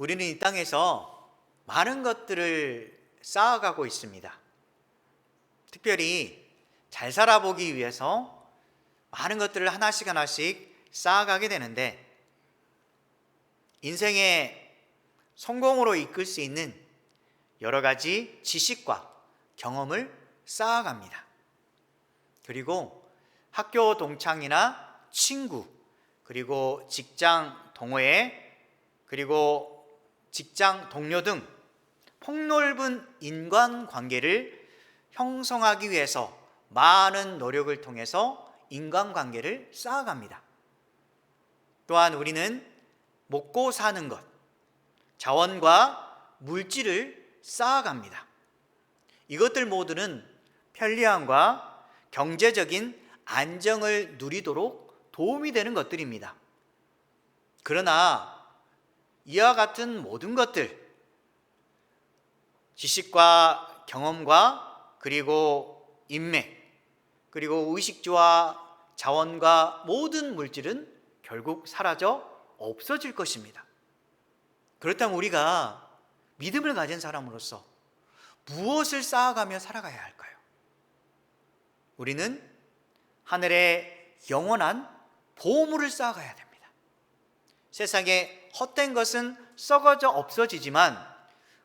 우리는 이 땅에서 많은 것들을 쌓아가고 있습니다. 특별히 잘 살아보기 위해서 많은 것들을 하나씩 하나씩 쌓아가게 되는데 인생의 성공으로 이끌 수 있는 여러 가지 지식과 경험을 쌓아갑니다. 그리고 학교 동창이나 친구, 그리고 직장 동호회, 그리고 직장 동료 등 폭넓은 인간 관계를 형성하기 위해서 많은 노력을 통해서 인간 관계를 쌓아갑니다. 또한 우리는 먹고 사는 것, 자원과 물질을 쌓아갑니다. 이것들 모두는 편리함과 경제적인 안정을 누리도록 도움이 되는 것들입니다. 그러나 이와 같은 모든 것들, 지식과 경험과 그리고 인맥, 그리고 의식주와 자원과 모든 물질은 결국 사라져 없어질 것입니다. 그렇다면 우리가 믿음을 가진 사람으로서 무엇을 쌓아가며 살아가야 할까요? 우리는 하늘의 영원한 보물을 쌓아가야 됩니다. 세상에 헛된 것은 썩어져 없어지지만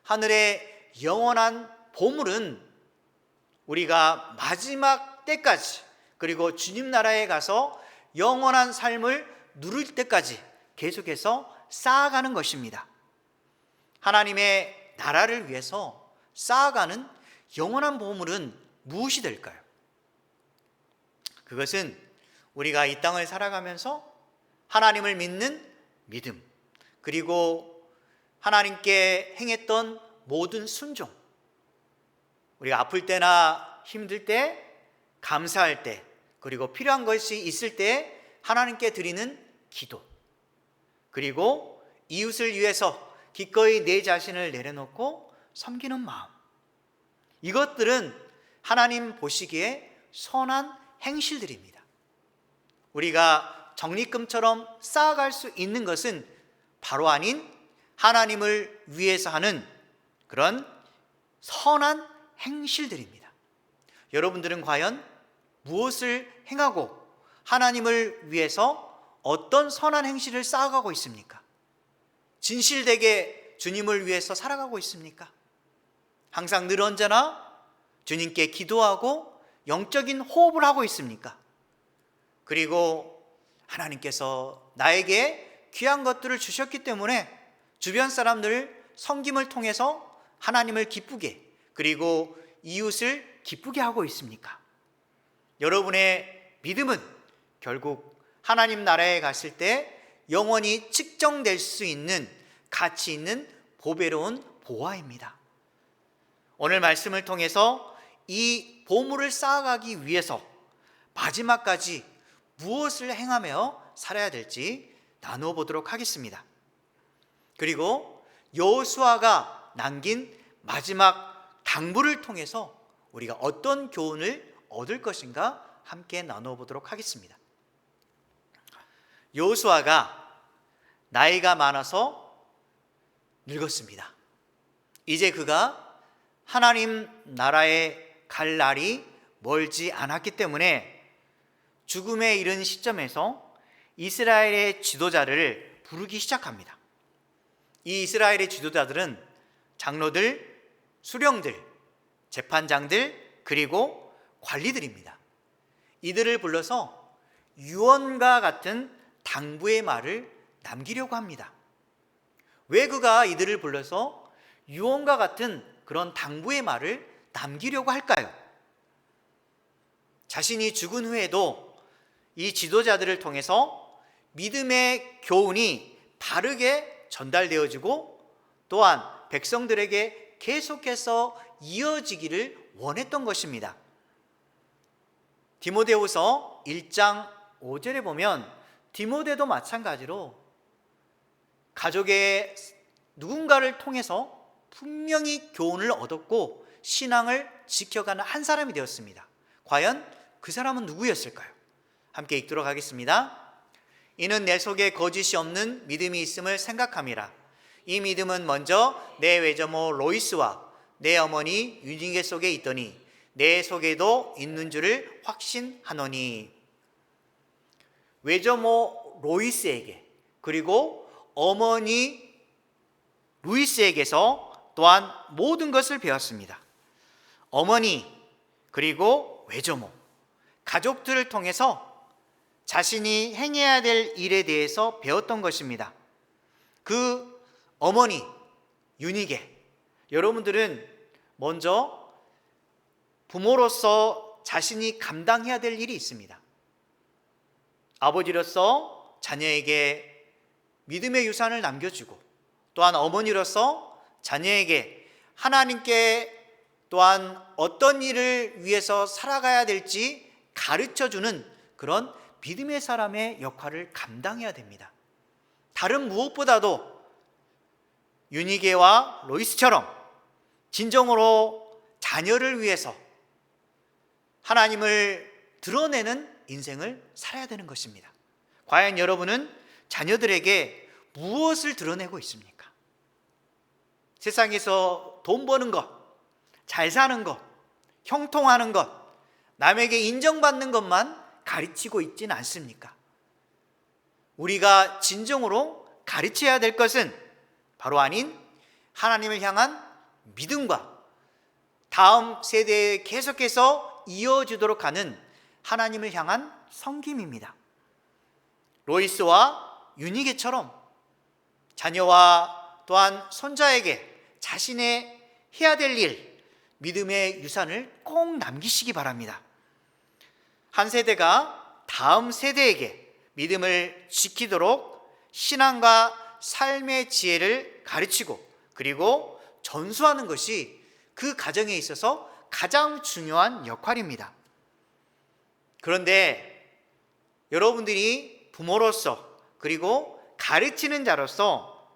하늘의 영원한 보물은 우리가 마지막 때까지 그리고 주님 나라에 가서 영원한 삶을 누릴 때까지 계속해서 쌓아가는 것입니다. 하나님의 나라를 위해서 쌓아가는 영원한 보물은 무엇이 될까요? 그것은 우리가 이 땅을 살아가면서 하나님을 믿는 믿음, 그리고 하나님께 행했던 모든 순종, 우리가 아플 때나 힘들 때, 감사할 때, 그리고 필요한 것이 있을 때 하나님께 드리는 기도, 그리고 이웃을 위해서 기꺼이 내 자신을 내려놓고 섬기는 마음. 이것들은 하나님 보시기에 선한 행실들입니다. 우리가 적립금처럼 쌓아갈 수 있는 것은 바로 아닌 하나님을 위해서 하는 그런 선한 행실들입니다. 여러분들은 과연 무엇을 행하고 하나님을 위해서 어떤 선한 행실을 쌓아가고 있습니까? 진실되게 주님을 위해서 살아가고 있습니까? 항상 늘 언제나 주님께 기도하고 영적인 호흡을 하고 있습니까? 그리고 하나님께서 나에게 귀한 것들을 주셨기 때문에 주변 사람들을 섬김을 통해서 하나님을 기쁘게 그리고 이웃을 기쁘게 하고 있습니까? 여러분의 믿음은 결국 하나님 나라에 갔을 때 영원히 측정될 수 있는 가치 있는 보배로운 보화입니다. 오늘 말씀을 통해서 이 보물을 쌓아가기 위해서 마지막까지 무엇을 행하며 살아야 될지 나누어 보도록 하겠습니다. 그리고 여호수아가 남긴 마지막 당부를 통해서 우리가 어떤 교훈을 얻을 것인가 함께 나누어 보도록 하겠습니다. 여호수아가 나이가 많아서 늙었습니다. 이제 그가 하나님 나라에 갈 날이 멀지 않았기 때문에 죽음에 이른 시점에서 이스라엘의 지도자를 부르기 시작합니다. 이 이스라엘의 지도자들은 장로들, 수령들, 재판장들, 그리고 관리들입니다. 이들을 불러서 유언과 같은 당부의 말을 남기려고 합니다. 왜 그가 이들을 불러서 유언과 같은 그런 당부의 말을 남기려고 할까요? 자신이 죽은 후에도 이 지도자들을 통해서 믿음의 교훈이 바르게 전달되어지고 또한 백성들에게 계속해서 이어지기를 원했던 것입니다. 디모데후서 1장 5절에 보면 디모데도 마찬가지로 가족의 누군가를 통해서 분명히 교훈을 얻었고 신앙을 지켜가는 한 사람이 되었습니다. 과연 그 사람은 누구였을까요? 함께 읽도록 하겠습니다. 이는 내 속에 거짓이 없는 믿음이 있음을 생각함이라. 이 믿음은 먼저 내 외조모 로이스와 내 어머니 유니게 속에 있더니 내 속에도 있는 줄을 확신하노니 외조모 로이스에게 그리고 어머니 루이스에게서 또한 모든 것을 배웠습니다. 어머니 그리고 외조모 가족들을 통해서 자신이 행해야 될 일에 대해서 배웠던 것입니다. 그 어머니 윤희계 여러분들은 먼저 부모로서 자신이 감당해야 될 일이 있습니다. 아버지로서 자녀에게 믿음의 유산을 남겨주고 또한 어머니로서 자녀에게 하나님께 또한 어떤 일을 위해서 살아가야 될지 가르쳐 주는 그런 믿음의 사람의 역할을 감당해야 됩니다. 다른 무엇보다도 유니게와 로이스처럼 진정으로 자녀를 위해서 하나님을 드러내는 인생을 살아야 되는 것입니다. 과연 여러분은 자녀들에게 무엇을 드러내고 있습니까? 세상에서 돈 버는 것, 잘 사는 것, 형통하는 것, 남에게 인정받는 것만 가르치고 있지는 않습니까? 우리가 진정으로 가르쳐야 될 것은 바로 아닌 하나님을 향한 믿음과 다음 세대에 계속해서 이어지도록 하는 하나님을 향한 성김입니다. 로이스와 유니게처럼 자녀와 또한 손자에게 자신의 해야 될 일, 믿음의 유산을 꼭 남기시기 바랍니다. 한 세대가 다음 세대에게 믿음을 지키도록 신앙과 삶의 지혜를 가르치고 그리고 전수하는 것이 그 가정에 있어서 가장 중요한 역할입니다. 그런데 여러분들이 부모로서 그리고 가르치는 자로서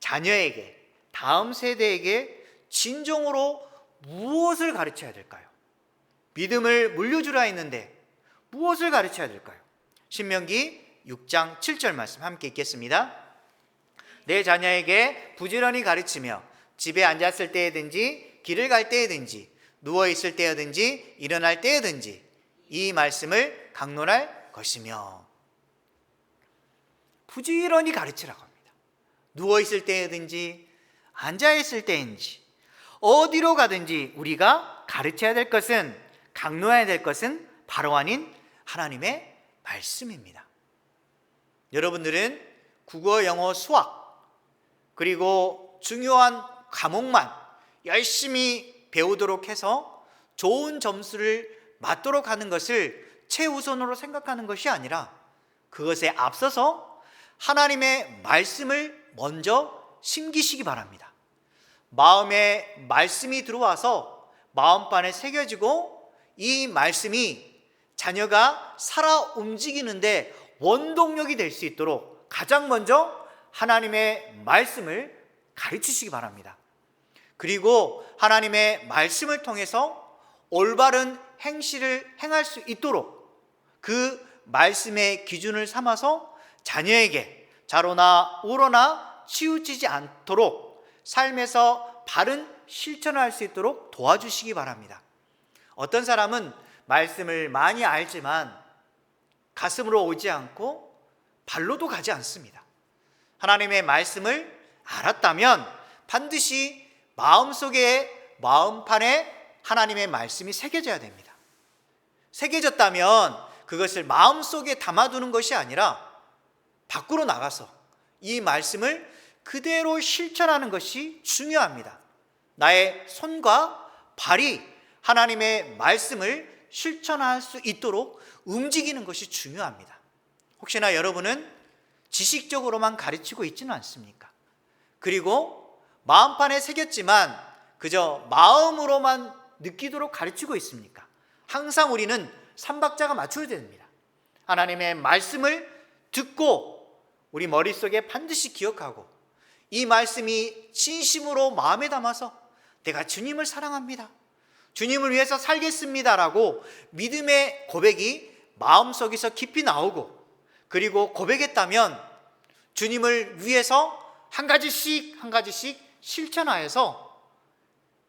자녀에게 다음 세대에게 진정으로 무엇을 가르쳐야 될까요? 믿음을 물려주라 했는데 무엇을 가르쳐야 될까요? 신명기 6장 7절 말씀 함께 읽겠습니다. 내 자녀에게 부지런히 가르치며 집에 앉았을 때에든지 길을 갈 때에든지 누워 있을 때에든지 일어날 때에든지 이 말씀을 강론할 것이며 부지런히 가르치라고 합니다. 누워 있을 때든지 앉아 있을 때인지 어디로 가든지 우리가 가르쳐야 될 것은 강론해야 될 것은 바로 아닌 하나님의 말씀입니다. 여러분들은 국어, 영어, 수학 그리고 중요한 과목만 열심히 배우도록 해서 좋은 점수를 맞도록 하는 것을 최우선으로 생각하는 것이 아니라 그것에 앞서서 하나님의 말씀을 먼저 심기시기 바랍니다. 마음에 말씀이 들어와서 마음반에 새겨지고 이 말씀이 자녀가 살아 움직이는데 원동력이 될 수 있도록 가장 먼저 하나님의 말씀을 가르치시기 바랍니다. 그리고 하나님의 말씀을 통해서 올바른 행실을 행할 수 있도록 그 말씀의 기준을 삼아서 자녀에게 자로나 우로나 치우치지 않도록 삶에서 바른 실천을 할 수 있도록 도와주시기 바랍니다. 어떤 사람은 말씀을 많이 알지만 가슴으로 오지 않고 발로도 가지 않습니다. 하나님의 말씀을 알았다면 반드시 마음속에 마음판에 하나님의 말씀이 새겨져야 됩니다. 새겨졌다면 그것을 마음속에 담아두는 것이 아니라 밖으로 나가서 이 말씀을 그대로 실천하는 것이 중요합니다. 나의 손과 발이 하나님의 말씀을 실천할 수 있도록 움직이는 것이 중요합니다. 혹시나 여러분은 지식적으로만 가르치고 있지는 않습니까? 그리고 마음판에 새겼지만 그저 마음으로만 느끼도록 가르치고 있습니까? 항상 우리는 삼박자가 맞춰야 됩니다. 하나님의 말씀을 듣고 우리 머릿속에 반드시 기억하고 이 말씀이 진심으로 마음에 담아서 내가 주님을 사랑합니다. 주님을 위해서 살겠습니다라고 믿음의 고백이 마음속에서 깊이 나오고 그리고 고백했다면 주님을 위해서 한 가지씩 한 가지씩 실천하여서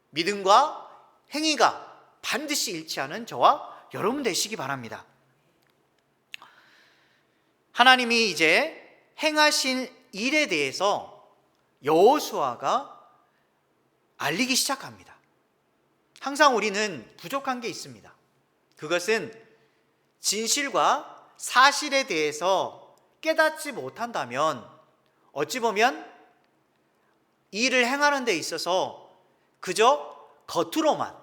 믿음과 행위가 반드시 일치하는 저와 여러분 되시기 바랍니다. 하나님이 이제 행하신 일에 대해서 여호수아가 알리기 시작합니다. 항상 우리는 부족한 게 있습니다. 그것은 진실과 사실에 대해서 깨닫지 못한다면 어찌 보면 일을 행하는 데 있어서 그저 겉으로만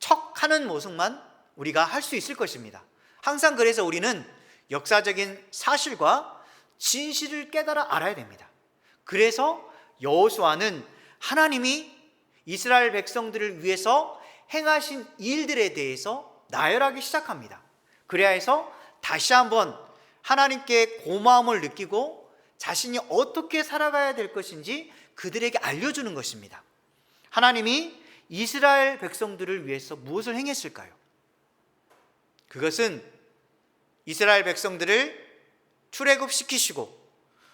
척하는 모습만 우리가 할 수 있을 것입니다. 항상 그래서 우리는 역사적인 사실과 진실을 깨달아 알아야 됩니다. 그래서 여호수아는 하나님이 이스라엘 백성들을 위해서 행하신 일들에 대해서 나열하기 시작합니다. 그래야 해서 다시 한번 하나님께 고마움을 느끼고 자신이 어떻게 살아가야 될 것인지 그들에게 알려주는 것입니다. 하나님이 이스라엘 백성들을 위해서 무엇을 행했을까요? 그것은 이스라엘 백성들을 출애굽시키시고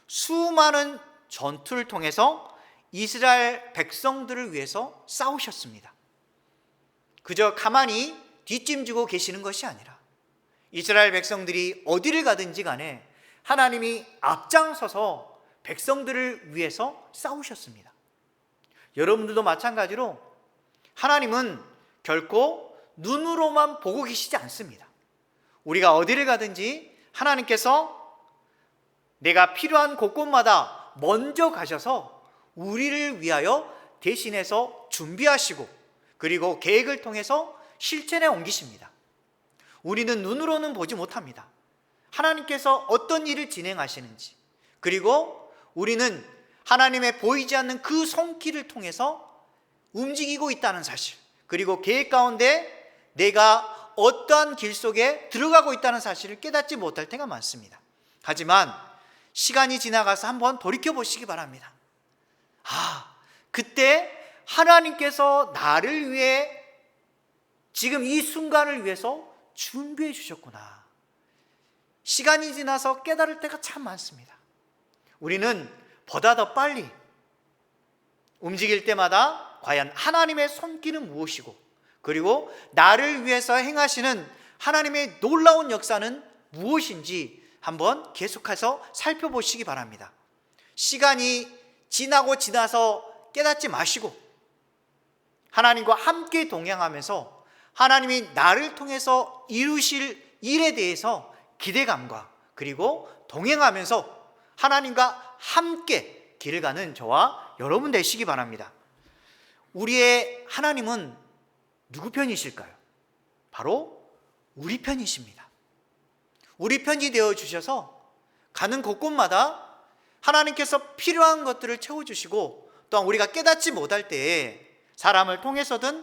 수많은 전투를 통해서 이스라엘 백성들을 위해서 싸우셨습니다. 그저 가만히 뒷짐지고 계시는 것이 아니라 이스라엘 백성들이 어디를 가든지 간에 하나님이 앞장서서 백성들을 위해서 싸우셨습니다. 여러분들도 마찬가지로 하나님은 결코 눈으로만 보고 계시지 않습니다. 우리가 어디를 가든지 하나님께서 내가 필요한 곳곳마다 먼저 가셔서 우리를 위하여 대신해서 준비하시고 그리고 계획을 통해서 실천에 옮기십니다. 우리는 눈으로는 보지 못합니다. 하나님께서 어떤 일을 진행하시는지 그리고 우리는 하나님의 보이지 않는 그 손길을 통해서 움직이고 있다는 사실 그리고 계획 가운데 내가 어떠한 길 속에 들어가고 있다는 사실을 깨닫지 못할 때가 많습니다. 하지만 시간이 지나가서 한번 돌이켜 보시기 바랍니다. 아, 그때 하나님께서 나를 위해 지금 이 순간을 위해서 준비해 주셨구나. 시간이 지나서 깨달을 때가 참 많습니다. 우리는 보다 더 빨리 움직일 때마다 과연 하나님의 손길은 무엇이고 그리고 나를 위해서 행하시는 하나님의 놀라운 역사는 무엇인지 한번 계속해서 살펴보시기 바랍니다. 시간이 지나고 지나서 깨닫지 마시고 하나님과 함께 동행하면서 하나님이 나를 통해서 이루실 일에 대해서 기대감과 그리고 동행하면서 하나님과 함께 길을 가는 저와 여러분 되시기 바랍니다. 우리의 하나님은 누구 편이실까요? 바로 우리 편이십니다. 우리 편이 되어 주셔서 가는 곳곳마다 하나님께서 필요한 것들을 채워주시고 또한 우리가 깨닫지 못할 때에 사람을 통해서든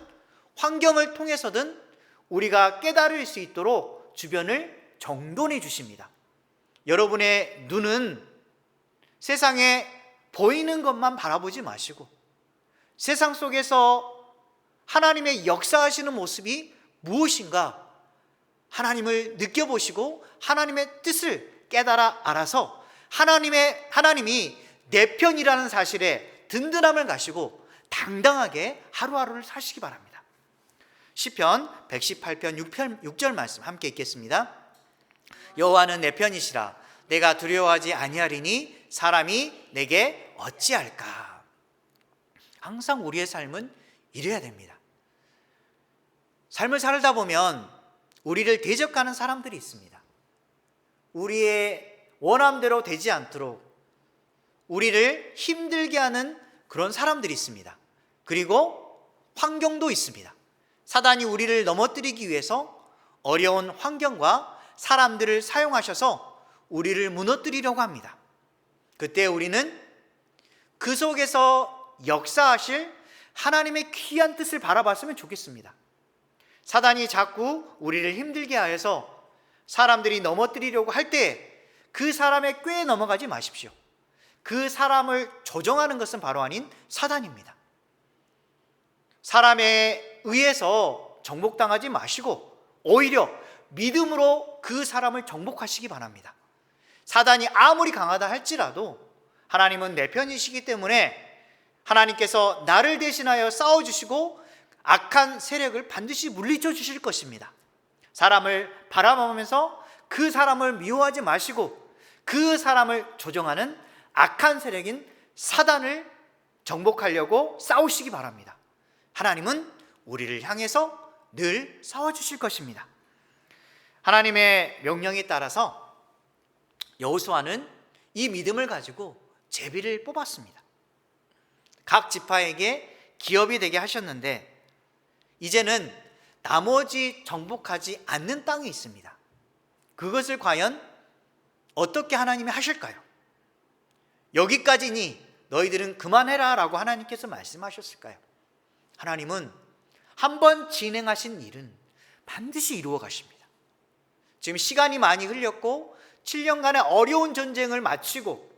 환경을 통해서든 우리가 깨달을 수 있도록 주변을 정돈해 주십니다. 여러분의 눈은 세상에 보이는 것만 바라보지 마시고 세상 속에서 하나님의 역사하시는 모습이 무엇인가 하나님을 느껴보시고 하나님의 뜻을 깨달아 알아서 하나님의 하나님이 내 편이라는 사실에 든든함을 가시고 당당하게 하루하루를 사시기 바랍니다. 시편 118편 6편 6절 말씀 함께 읽겠습니다. 여호와는 내 편이시라 내가 두려워하지 아니하리니 사람이 내게 어찌할까? 항상 우리의 삶은 이래야 됩니다. 삶을 살다 보면 우리를 대적하는 사람들이 있습니다. 우리의 원함대로 되지 않도록 우리를 힘들게 하는 그런 사람들이 있습니다. 그리고 환경도 있습니다. 사단이 우리를 넘어뜨리기 위해서 어려운 환경과 사람들을 사용하셔서 우리를 무너뜨리려고 합니다. 그때 우리는 그 속에서 역사하실 하나님의 귀한 뜻을 바라봤으면 좋겠습니다. 사단이 자꾸 우리를 힘들게 하여서 사람들이 넘어뜨리려고 할 때 그 사람의 꾀에 넘어가지 마십시오. 그 사람을 조정하는 것은 바로 아닌 사단입니다. 사람에 의해서 정복당하지 마시고 오히려 믿음으로 그 사람을 정복하시기 바랍니다. 사단이 아무리 강하다 할지라도 하나님은 내 편이시기 때문에 하나님께서 나를 대신하여 싸워주시고 악한 세력을 반드시 물리쳐 주실 것입니다. 사람을 바라보면서 그 사람을 미워하지 마시고 그 사람을 조종하는 악한 세력인 사단을 정복하려고 싸우시기 바랍니다. 하나님은 우리를 향해서 늘 싸워주실 것입니다. 하나님의 명령에 따라서 여호수아는 이 믿음을 가지고 제비를 뽑았습니다. 각 지파에게 기업이 되게 하셨는데 이제는 나머지 정복하지 않는 땅이 있습니다. 그것을 과연 어떻게 하나님이 하실까요? 여기까지니 너희들은 그만해라 라고 하나님께서 말씀하셨을까요? 하나님은 한 번 진행하신 일은 반드시 이루어 가십니다. 지금 시간이 많이 흘렸고 7년간의 어려운 전쟁을 마치고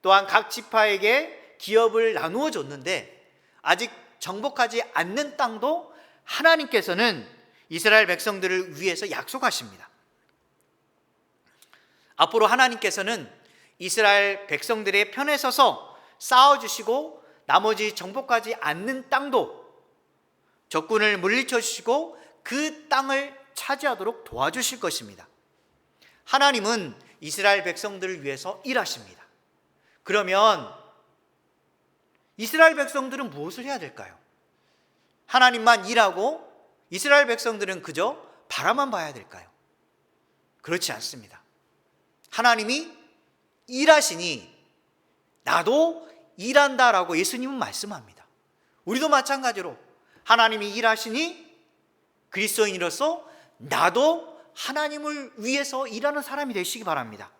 또한 각 지파에게 기업을 나누어 줬는데 아직 정복하지 않는 땅도 하나님께서는 이스라엘 백성들을 위해서 약속하십니다. 앞으로 하나님께서는 이스라엘 백성들의 편에 서서 싸워주시고 나머지 정복하지 않는 땅도 적군을 물리쳐 주시고 그 땅을 차지하도록 도와주실 것입니다. 하나님은 이스라엘 백성들을 위해서 일하십니다. 그러면 이스라엘 백성들은 무엇을 해야 될까요? 하나님만 일하고 이스라엘 백성들은 그저 바라만 봐야 될까요? 그렇지 않습니다. 하나님이 일하시니 나도 일한다라고 예수님은 말씀합니다. 우리도 마찬가지로 하나님이 일하시니 그리스도인으로서 나도 하나님을 위해서 일하는 사람이 되시기 바랍니다.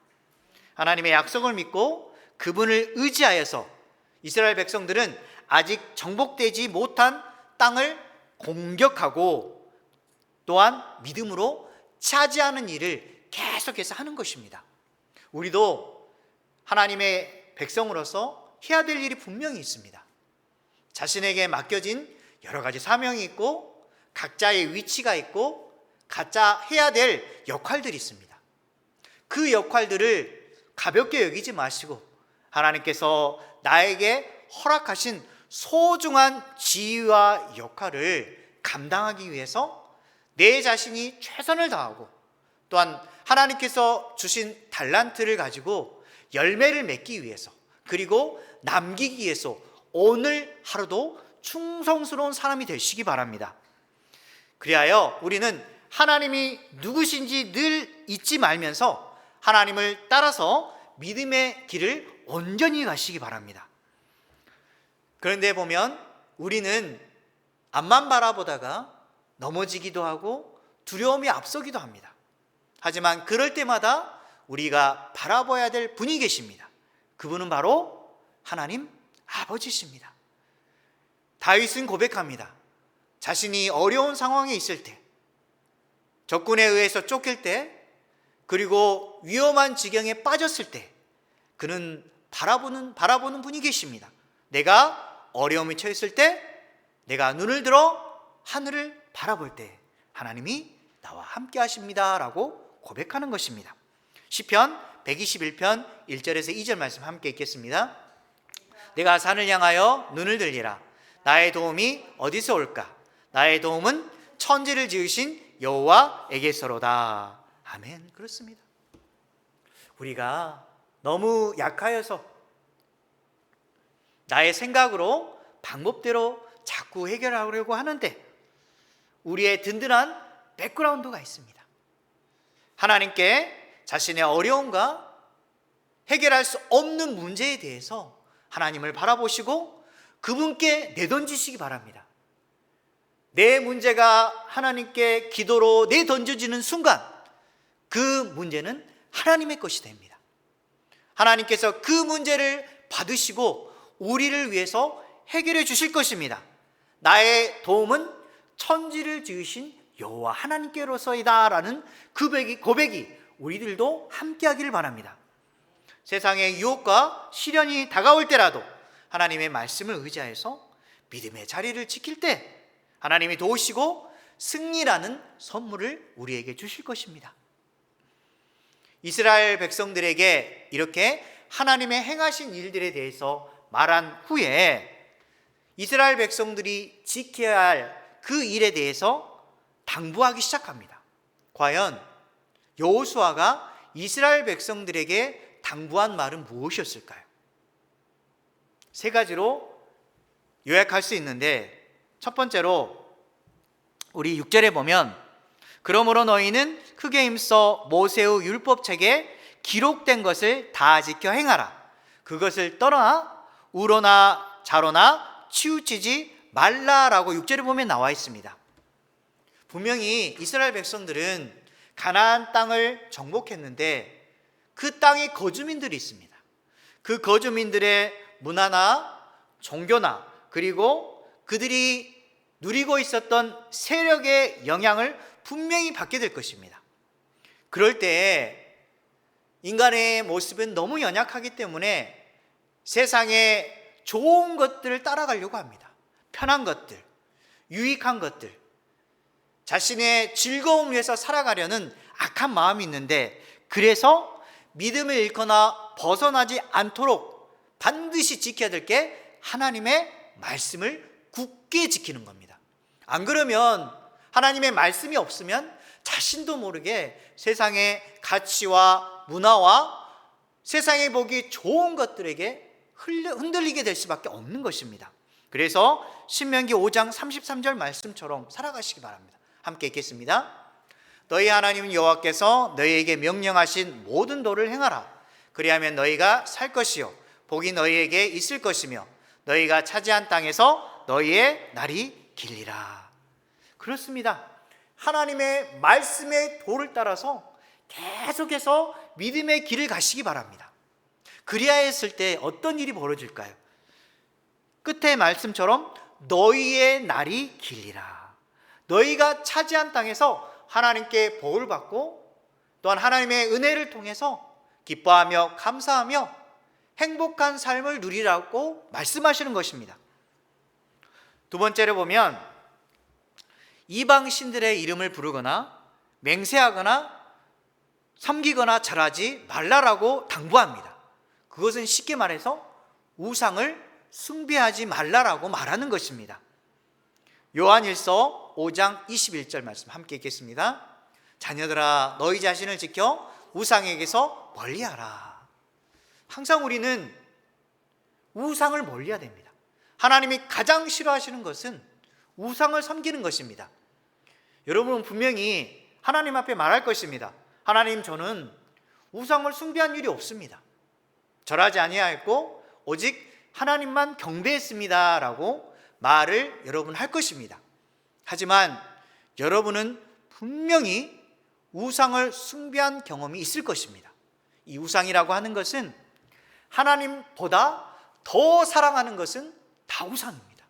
하나님의 약속을 믿고 그분을 의지하여서 이스라엘 백성들은 아직 정복되지 못한 땅을 공격하고 또한 믿음으로 차지하는 일을 계속해서 하는 것입니다. 우리도 하나님의 백성으로서 해야 될 일이 분명히 있습니다. 자신에게 맡겨진 여러 가지 사명이 있고 각자의 위치가 있고 각자 해야 될 역할들이 있습니다. 그 역할들을 가볍게 여기지 마시고 하나님께서 나에게 허락하신 소중한 지위와 역할을 감당하기 위해서 내 자신이 최선을 다하고 또한 하나님께서 주신 달란트를 가지고 열매를 맺기 위해서 그리고 남기기 위해서 오늘 하루도 충성스러운 사람이 되시기 바랍니다. 그리하여 우리는 하나님이 누구신지 늘 잊지 말면서 하나님을 따라서 믿음의 길을 온전히 가시기 바랍니다. 그런데 보면 우리는 앞만 바라보다가 넘어지기도 하고 두려움이 앞서기도 합니다. 하지만 그럴 때마다 우리가 바라봐야 될 분이 계십니다. 그분은 바로 하나님 아버지십니다. 다윗은 고백합니다. 자신이 어려운 상황에 있을 때, 적군에 의해서 쫓길 때, 그리고 위험한 지경에 빠졌을 때, 그는 바라보는, 바라보는 분이 계십니다. 내가 어려움에 처했을 때, 내가 눈을 들어 하늘을 바라볼 때, 하나님이 나와 함께 하십니다. 라고 고백하는 것입니다. 시편 121편 1절에서 2절 말씀 함께 읽겠습니다. 내가 산을 향하여 눈을 들리라. 나의 도움이 어디서 올까? 나의 도움은 천지를 지으신 여호와에게서로다. 아멘. 그렇습니다. 우리가 너무 약하여서 나의 생각으로 방법대로 자꾸 해결하려고 하는데 우리의 든든한 백그라운드가 있습니다. 하나님께 자신의 어려움과 해결할 수 없는 문제에 대해서 하나님을 바라보시고 그분께 내던지시기 바랍니다. 내 문제가 하나님께 기도로 내던져지는 순간 그 문제는 하나님의 것이 됩니다. 하나님께서 그 문제를 받으시고 우리를 위해서 해결해 주실 것입니다. 나의 도움은 천지를 지으신 여호와 하나님께로서이다라는 고백이, 고백이 우리들도 함께하기를 바랍니다. 세상의 유혹과 시련이 다가올 때라도 하나님의 말씀을 의지하여서 믿음의 자리를 지킬 때 하나님이 도우시고 승리라는 선물을 우리에게 주실 것입니다. 이스라엘 백성들에게 이렇게 하나님의 행하신 일들에 대해서 말한 후에 이스라엘 백성들이 지켜야 할 그 일에 대해서 당부하기 시작합니다. 과연 여호수아가 이스라엘 백성들에게 당부한 말은 무엇이었을까요? 세 가지로 요약할 수 있는데 첫 번째로 우리 6절에 보면 그러므로 너희는 크게 힘써 모세의 율법책에 기록된 것을 다 지켜 행하라. 그것을 떠나 우로나 자로나 치우치지 말라라고 6절에 보면 나와 있습니다. 분명히 이스라엘 백성들은 가나안 땅을 정복했는데 그 땅에 거주민들이 있습니다. 그 거주민들의 문화나 종교나 그리고 그들이 누리고 있었던 세력의 영향을 분명히 받게 될 것입니다. 그럴 때 인간의 모습은 너무 연약하기 때문에 세상의 좋은 것들을 따라가려고 합니다. 편한 것들, 유익한 것들, 자신의 즐거움 위해서 살아가려는 악한 마음이 있는데 그래서 믿음을 잃거나 벗어나지 않도록 반드시 지켜야 될 게 하나님의 말씀을 굳게 지키는 겁니다. 안 그러면 하나님의 말씀이 없으면 자신도 모르게 세상의 가치와 문화와 세상에 보기 좋은 것들에게 흔들리게 될 수밖에 없는 것입니다. 그래서 신명기 5장 33절 말씀처럼 살아가시기 바랍니다. 함께 읽겠습니다. 너희 하나님 여호와께서 너희에게 명령하신 모든 도를 행하라. 그리하면 너희가 살 것이요 복이 너희에게 있을 것이며 너희가 차지한 땅에서 너희의 날이 길리라. 그렇습니다. 하나님의 말씀의 도를 따라서 계속해서 믿음의 길을 가시기 바랍니다. 그리야 했을 때 어떤 일이 벌어질까요? 끝에 말씀처럼 너희의 날이 길리라. 너희가 차지한 땅에서 하나님께 복을 받고 또한 하나님의 은혜를 통해서 기뻐하며 감사하며 행복한 삶을 누리라고 말씀하시는 것입니다. 두 번째로 보면 이방 신들의 이름을 부르거나 맹세하거나 섬기거나 절하지 말라라고 당부합니다. 그것은 쉽게 말해서 우상을 숭배하지 말라라고 말하는 것입니다. 요한일서 5장 21절 말씀 함께 읽겠습니다. 자녀들아 너희 자신을 지켜 우상에게서 멀리하라. 항상 우리는 우상을 멀리해야 됩니다. 하나님이 가장 싫어하시는 것은 우상을 섬기는 것입니다. 여러분은 분명히 하나님 앞에 말할 것입니다. 하나님 저는 우상을 숭배한 일이 없습니다. 절하지 아니하였고 오직 하나님만 경배했습니다라고 말을 여러분 할 것입니다. 하지만 여러분은 분명히 우상을 숭배한 경험이 있을 것입니다. 이 우상이라고 하는 것은 하나님보다 더 사랑하는 것은 다 우상입니다.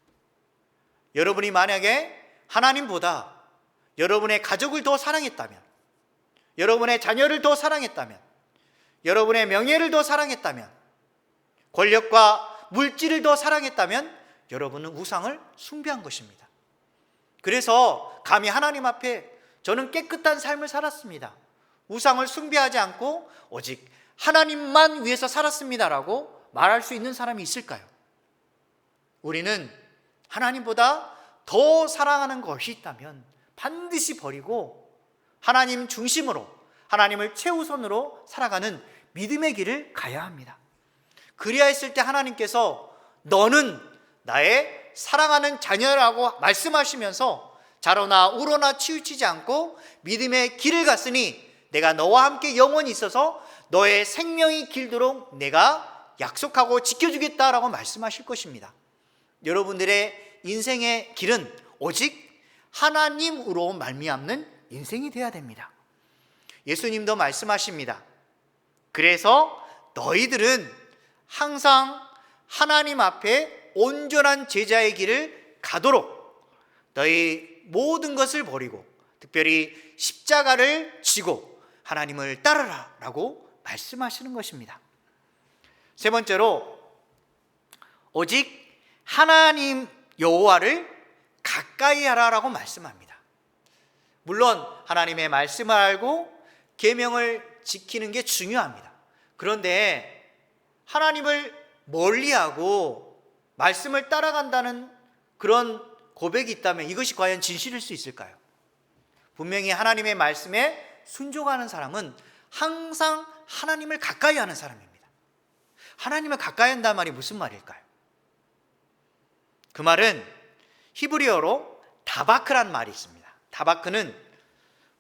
여러분이 만약에 하나님보다 여러분의 가족을 더 사랑했다면, 여러분의 자녀를 더 사랑했다면, 여러분의 명예를 더 사랑했다면, 권력과 물질을 더 사랑했다면 여러분은 우상을 숭배한 것입니다. 그래서 감히 하나님 앞에 저는 깨끗한 삶을 살았습니다. 우상을 숭배하지 않고 오직 하나님만 위해서 살았습니다라고 말할 수 있는 사람이 있을까요? 우리는 하나님보다 더 사랑하는 것이 있다면 반드시 버리고 하나님 중심으로 하나님을 최우선으로 살아가는 믿음의 길을 가야 합니다. 그리야 했을 때 하나님께서 너는 나의 사랑하는 자녀라고 말씀하시면서 자로나 우로나 치우치지 않고 믿음의 길을 갔으니 내가 너와 함께 영원히 있어서 너의 생명이 길도록 내가 약속하고 지켜주겠다라고 말씀하실 것입니다. 여러분들의 인생의 길은 오직 하나님으로 말미암는 인생이 되어야 됩니다. 예수님도 말씀하십니다. 그래서 너희들은 항상 하나님 앞에 온전한 제자의 길을 가도록 너희 모든 것을 버리고 특별히 십자가를 지고 하나님을 따르라 라고 말씀하시는 것입니다. 세 번째로 오직 하나님 여호와를 가까이 하라라고 말씀합니다. 물론 하나님의 말씀을 알고 계명을 지키는 게 중요합니다. 그런데 하나님을 멀리하고 말씀을 따라간다는 그런 고백이 있다면 이것이 과연 진실일 수 있을까요? 분명히 하나님의 말씀에 순종하는 사람은 항상 하나님을 가까이 하는 사람입니다. 하나님을 가까이 한다는 말이 무슨 말일까요? 그 말은 히브리어로 다바크란 말이 있습니다. 다바크는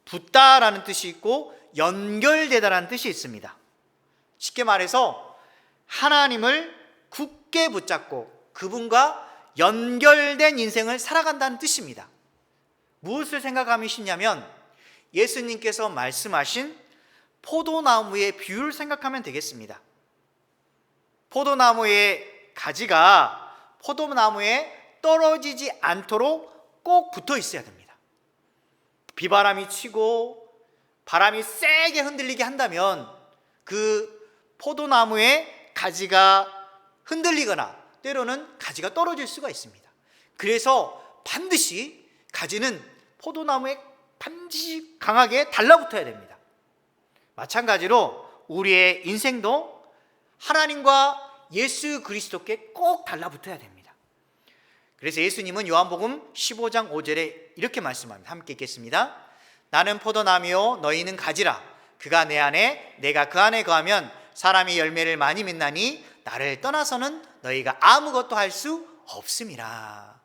붙다라는 뜻이 있고 연결되다라는 뜻이 있습니다. 쉽게 말해서 하나님을 굳게 붙잡고 그분과 연결된 인생을 살아간다는 뜻입니다. 무엇을 생각하면 쉽냐면 예수님께서 말씀하신 포도나무의 비유를 생각하면 되겠습니다. 포도나무의 가지가 포도나무에 떨어지지 않도록 꼭 붙어 있어야 됩니다. 비바람이 치고 바람이 세게 흔들리게 한다면 그 포도나무의 가지가 흔들리거나 때로는 가지가 떨어질 수가 있습니다. 그래서 반드시 가지는 포도나무에 반드시 강하게 달라붙어야 됩니다. 마찬가지로 우리의 인생도 하나님과 예수 그리스도께 꼭 달라붙어야 됩니다. 그래서 예수님은 요한복음 15장 5절에 이렇게 말씀합니다. 함께 읽겠습니다. 나는 포도나무요 너희는 가지라 그가 내 안에 내가 그 안에 거하면 사람이 열매를 많이 맺나니 나를 떠나서는 너희가 아무것도 할 수 없음이라.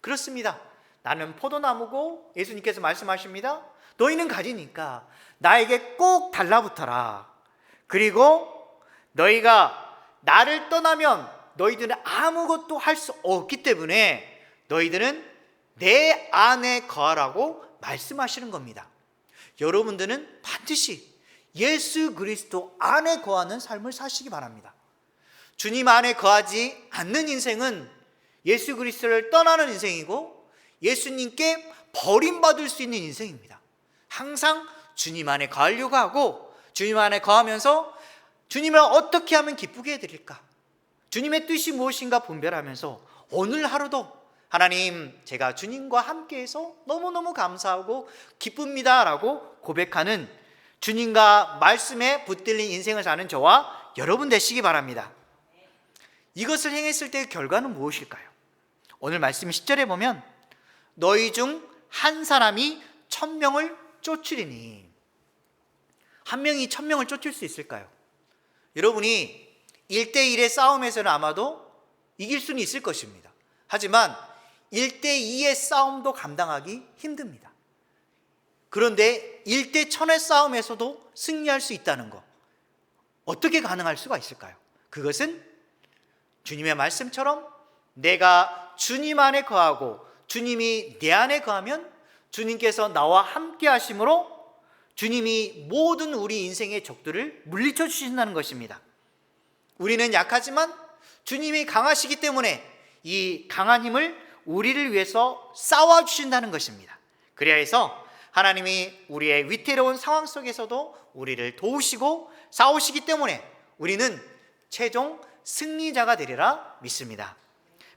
그렇습니다. 나는 포도나무고 예수님께서 말씀하십니다. 너희는 가지니까 나에게 꼭 달라붙어라. 그리고 너희가 나를 떠나면 너희들은 아무것도 할 수 없기 때문에 너희들은 내 안에 거하라고 말씀하시는 겁니다. 여러분들은 반드시 예수 그리스도 안에 거하는 삶을 사시기 바랍니다. 주님 안에 거하지 않는 인생은 예수 그리스도를 떠나는 인생이고 예수님께 버림받을 수 있는 인생입니다. 항상 주님 안에 거하려고 하고 주님 안에 거하면서 주님을 어떻게 하면 기쁘게 해드릴까? 주님의 뜻이 무엇인가 분별하면서 오늘 하루도 하나님 제가 주님과 함께해서 너무너무 감사하고 기쁩니다 라고 고백하는 주님과 말씀에 붙들린 인생을 사는 저와 여러분 되시기 바랍니다. 이것을 행했을 때의 결과는 무엇일까요? 오늘 말씀 10절에 보면 너희 중 한 사람이 천명을 쫓으리니 한 명이 천명을 쫓을 수 있을까요? 여러분이 1대1의 싸움에서는 아마도 이길 수는 있을 것입니다. 하지만 1대2의 싸움도 감당하기 힘듭니다. 그런데 1대 1000의 싸움에서도 승리할 수 있다는 것. 어떻게 가능할 수가 있을까요? 그것은 주님의 말씀처럼 내가 주님 안에 거하고 주님이 내 안에 거하면 주님께서 나와 함께 하심으로 주님이 모든 우리 인생의 적들을 물리쳐 주신다는 것입니다. 우리는 약하지만 주님이 강하시기 때문에 이 강한 힘을 우리를 위해서 싸워 주신다는 것입니다. 그래야 해서 하나님이 우리의 위태로운 상황 속에서도 우리를 도우시고 싸우시기 때문에 우리는 최종 승리자가 되리라 믿습니다.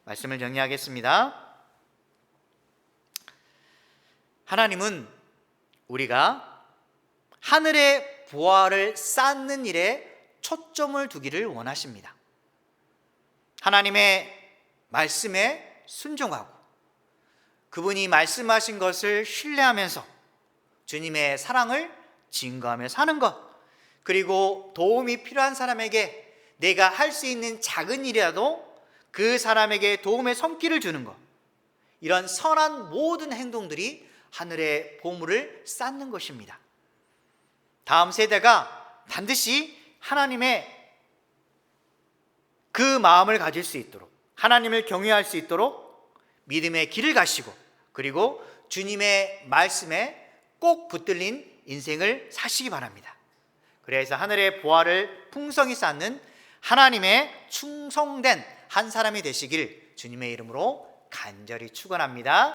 말씀을 정리하겠습니다. 하나님은 우리가 하늘의 부활을 쌓는 일에 초점을 두기를 원하십니다. 하나님의 말씀에 순종하고 그분이 말씀하신 것을 신뢰하면서 주님의 사랑을 증거하며 사는 것 그리고 도움이 필요한 사람에게 내가 할 수 있는 작은 일이라도 그 사람에게 도움의 손길을 주는 것 이런 선한 모든 행동들이 하늘의 보물을 쌓는 것입니다. 다음 세대가 반드시 하나님의 그 마음을 가질 수 있도록 하나님을 경외할 수 있도록 믿음의 길을 가시고 그리고 주님의 말씀에 꼭 붙들린 인생을 사시기 바랍니다. 그래서 하늘의 보화를 풍성히 쌓는 하나님의 충성된 한 사람이 되시길 주님의 이름으로 간절히 축원합니다.